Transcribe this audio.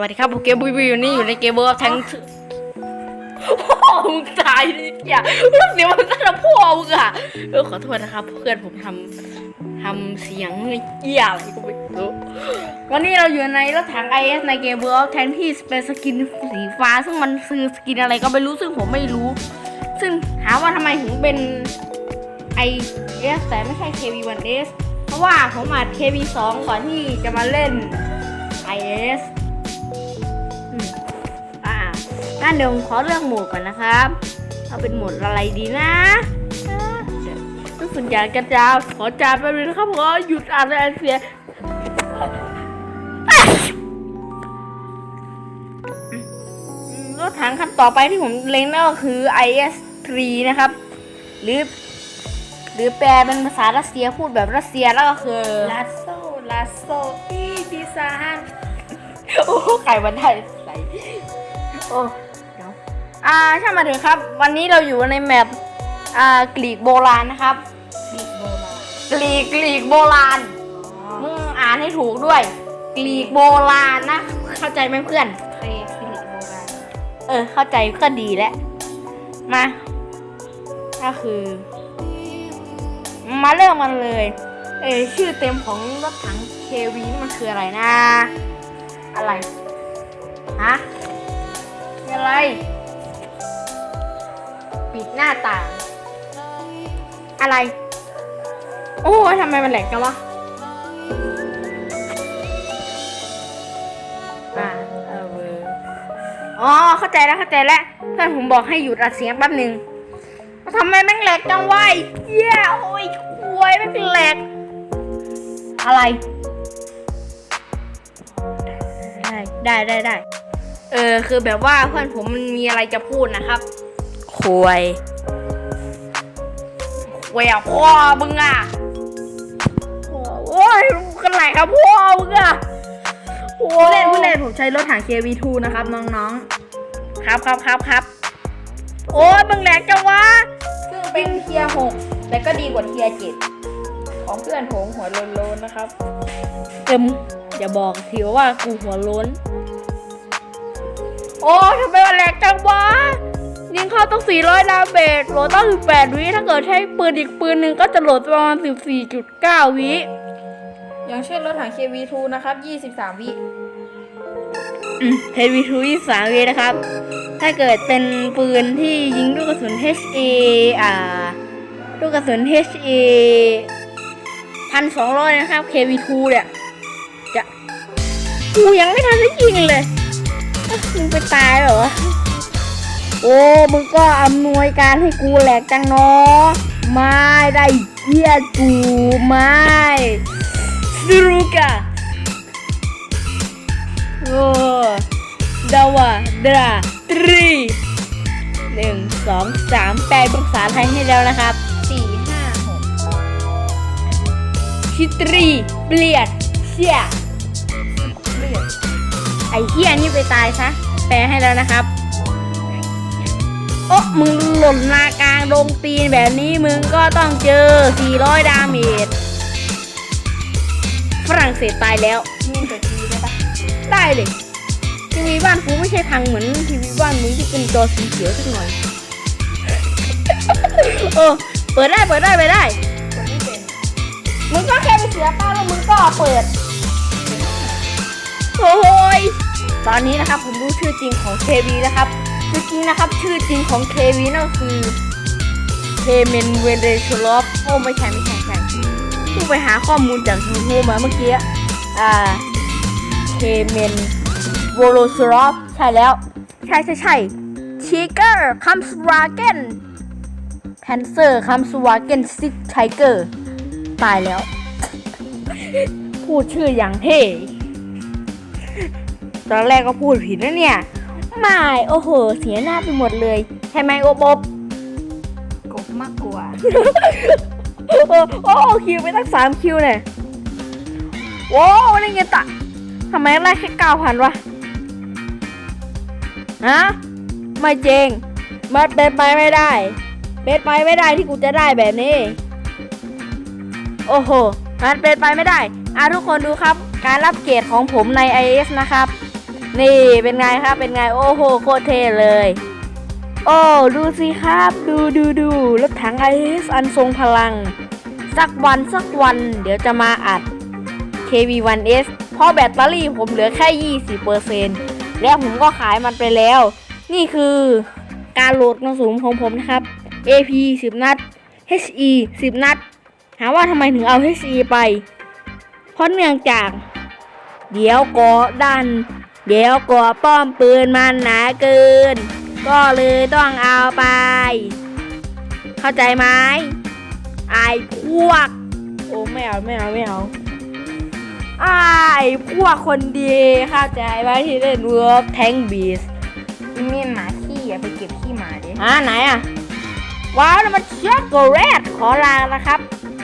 วัสดีครับผมเกมบุยบุยอยู่นี่อยู่ในเกมเบอร์ทั้งพ่อมึงตายดิอย่าเสียงมันจะพ่อมึงอะเออขอโทษนะครับ เพื่อนผมทำทำเสียงเกี่ยอะไรก็ไม่รู้วันนี้เราอยู่ในรถถังไอเอสในเกมเบอร์แทนที่เป็นสกินสีฟ้า ซึ่งมันคือสกินอะไรก็ไม่รู้ซึ่งผมไม่รู้ ซึ่งถามว่าทำไมถึงเป็นไอเอสแต่ไม่ใช่ KV1S เพราะว่าผมอัด KV2 ก่อนที่จะมาเล่น IS งั้นเดี๋ยวผมขอเลือกโหมดก่อนนะครับ เอาเป็นโหมดอะไรดีนะอ่าเดี๋ยวรู้สึกอยากกระจาขอจาไปเลยนะครับขอหยุดอ่านอะไรเสียอืมรถถังคันต่อไปที่ผมเล็งนั่นก็คือ IS-3 นะครับ หรือหรือแปลเป็นภาษารัสเซียพูดแบบรัสเซียแล้วก็คือลาโซลาโซอีพิซาฮันโอ้ไก่วันได้ใส่โอ้เดี๋ยว อ่าช่างมาเถอะครับ วันนี้เราอยู่ในแมปอ่ากรีกโบราณนะครับบีโบราณกรีกกรีกโบราณมึงอ่านให้ถูกด้วย กรีกโบราณนะ เข้าใจไหมเพื่อนเคสิริโบราณเออ เข้าใจก็ดีแล้ว มาก็คือ มาเริ่มกันเลย เออชื่อเต็มของรถถังเควีมันคืออะไรนะ อะไร ฮะมีอะไร ปิดหน้าต่าง อะไร โอ้ยทำไมมันแหลกกันวะอ่าเออเวอร์อ๋อเข้าใจแล้วเข้าใจแล้วเพื่อนผมบอกให้หยุดอัดเสียงแป๊บหนึ่งทำไมแม่งแหลกจังวะไอ้เหี้ยโอ้ยควยไม่เป็นแหลก อะไร ได้ได้ได้ได้เออคือแบบว่าเพื่อนผมมันมีอะไรจะพูดนะครับ ควยควยอะพ่อมึงอะโอ้ยกันไหลครับพ่อมึงอะโอ้ผู้เล่นผู้เล่นผมใช้รถถัง KV2 นะครับน้องครับครับครับครับ โอ้ยมึงแหลกจังวะๆซึ่งเป็นเทียร์6แต่ก็ดีกว่าเทียร์7ของเพื่อนผมหัวโลนๆนะครับเอ็มอย่าบอกทีว่ากูหัวโล้นโอ้ทำไมมันแหลกจังวะยิงเข้า ต้อง 400 ดาเมจโหลดต้อง 18 วิ ถ้าเกิดใช้ปืนอีกปืนหนึ่งก็จะโหลดประมาณ 14.9 วิ อย่างเช่นรถถัง KV2 นะครับ 23 วิเฮวีทูยี่สามวินะครับ ถ้าเกิดเป็นปืนที่ยิงลูกกระสุน HA อ่า ลูกกระสุน HA พันสองร้อยนะครับ KV2 เนี่ยจะกูยังไม่ทันได้ยิงเลยเอ๊ะมึงไปตายเหรอ โอ้ มึงก็อำนวยการให้กูแหลกจังเนาะไม่ได้เกียกูไม่ซูรุกะโอ้ดาวาดราตรีหนึ่งสองสามแปลเป็นภาษาไทยให้แล้วนะครับ4 5ชิตรีเปลี่ยดเชี่ย6เลือดไอเฮียนี่ไปตายซะแปลให้แล้วนะครับ โอ้มึงหล่นมากลางดงตีนแบบนี้มึงก็ต้องเจอ 400 ดาเมจฝรั่งเศสตายแล้วมีแต่ทีได้ปะได้เลยทีวีบ้านกูไม่ใช่พังเหมือนทีวีบ้านมึงที่เป็นจอสีเขียวสักหน่อยเออเปิดได้เปิดได้ไปได้คนที่เป็นมึงก็แค่ไปเสียป้าแล้วมึงก็เปิดโอ้ยตอนนี้นะครับผมรู้ชื่อจริงของเควีนะครับื่อจริงนะครับ ชื่อจริงของเควีนั่นก็คือเคเมนเวเดชลอฟโอ้ไม่ใช่ไม่ใช่ใช่เพิ่งไปหาข้อมูลจากยูทูบมาเมื่อกี้อ่าเคเมนโวโลชลอฟใช่แล้ว ใช่ใช่ใช่ชิเกอร์คัมสวาเกนแพนเซอร์คัมสวาเกนซิกไทเกอร์ตายแล้ว พูดชื่ออย่างเท่ตอนแรกก็พูดผิดนะเนี่ย ไม่โอ้โห เสียหน้าไปหมดเลยใช่ไหมโอบอบกบมากกว่า โอ้โหโอ้โหคิวไปตั้งสามคิวเนี่ยโว้วนี่ไงตะทำไมไล่แค่เก้าพันวะฮะไม่จริงมันเป็นไปไม่ได้ เป็นไปไม่ได้ที่กูจะได้แบบนี้ โอ้โห มันเป็นไปไม่ได้ อะทุกคนดูครับ การรับเกรดของผมใน IS นะครับ นี่เป็นไงครับเป็นไงโอ้โหโคตรเท่เลย โอ้ดูสิครับ ดูดูดูรถถังไอเอสอันทรงพลัง สักวันสักวัน เดี๋ยวจะมาอัด KV1S เพราะแบตเตอรี่ผมเหลือแค่ 20%แล้วผมก็ขายมันไปแล้ว นี่คือการโหลดกระสุนของผมนะครับ AP 10 นัด HE 10 นัดถามว่าทำไมถึงเอา HE ไป เพราะเนื่องจาก เดี๋ยวกาะดัน เดี๋ยวเกาะป้อมปืนมันหนาเกิน ก็เลยต้องเอาไป เข้าใจไหมไอ้พวก โอ้ไม่เอาไม่เอาไม่เอาไอ้พวกคนดีเข้าใจไหมที่เล่นเวิร์กแทงบีสมีหมาขี้อย่าไปเก็บขี้หมาดิอ่าไหนอะว้าวนั่นมันเชือกโกเรตขอลานะครับ